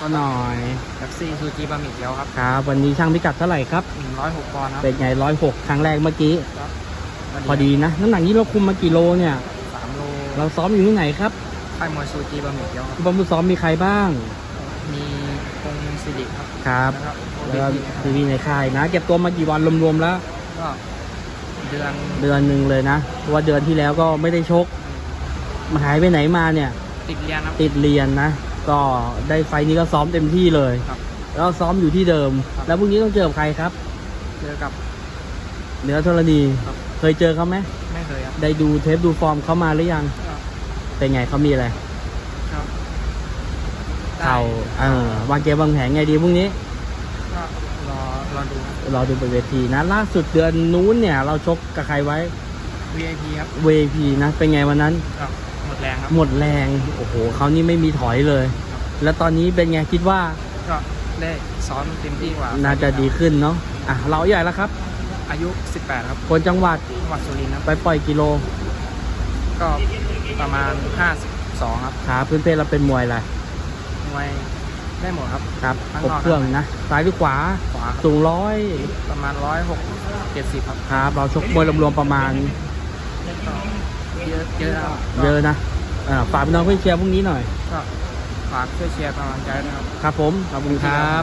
ก็หน่อยแท็กซี่ซูจีบะหมี่เกี๊ยวครับครับ วันนี้ช่างพิกัดเท่าไหร่ครับ 106ปอนด์ครับ เป็นไงร้อยหกครั้งแรกเมื่อกี้ ครับพอดีนะ น้ำหนักนี้เราคุมมากี่โลเนี่ยสามโลเราซ้อมอยู่ที่ไหนครับค่ายมวยซูจีบะหมี่เกี๊ยวครับบอมบุซ้อมมีใครบ้าง มีพงศ์สิริครับ ครับ แล้วก็แล้วก็บีทีวีในค่ายนะ เก็บตัวมากี่วันรวมๆแล้ว ก็เดือน เดือนหนึ่งเลยนะเพราะว่าเดือนที่แล้วก็ไม่ได้ชกมาหายไปไหนมาเนี่ย ติดเรียนครับ ติดเรียนนะ ก็ได้ไฟล์นี้ก็ซ้อมเต็มที่เลยครับ แล้วซ้อมอยู่ที่เดิม ครับ แล้วพรุ่งนี้ต้องเจอกับใครครับ เจอกับ เหนือธรณี ครับ เคยเจอเขาไหมไม่เคยครับได้ดูเทปดูฟอร์มเขามาหรือยังก็เป็นไงเขามีอะไรครับเข่าเออวางเกมวางแผนไงดีพรุ่งนี้ ก็รอรอดูครับรอดูบนเวทีนะ ล่าสุดเดือนนู้นเนี่ย เราชกกับใครไว้ VIP ครับ VIP นะ เป็นไงวันนั้นก็หมด แรงครับ หมดแรง โอ้โหเขานี่ไม่มีถอยเลย แล้วตอนนี้เป็นไงคิดว่าก็ได้ซ้อมเต็มที่กว่าน่าจะดีขึ้นเนาะอะเราใหญ่แล้วครับ อายุ 18 ครับ คนจังหวัดจังหวัดสุรินทร์ครับ ไปปล่อยกิโล ก็ประมาณ 52 ครับขาพื้นเพเราเป็นมวยอะไรมวยได้หมดครับ ครับข้างครบนอกเครื่องนะ ซ้ายหรือขวา ขวาครับสูงร้อย ประมาณ106 70ครับ ครับ เราชกมวยรวมๆประมาณ เยอะเยอะครับเยอะนะอ่าฝากพี่น้องเพื่อนเชียร์พรุ่งนี้หน่อย ก็ฝากช่วยเชียร์กำลังใจด้วยนะครับ ครับผม ขอบคุณครับ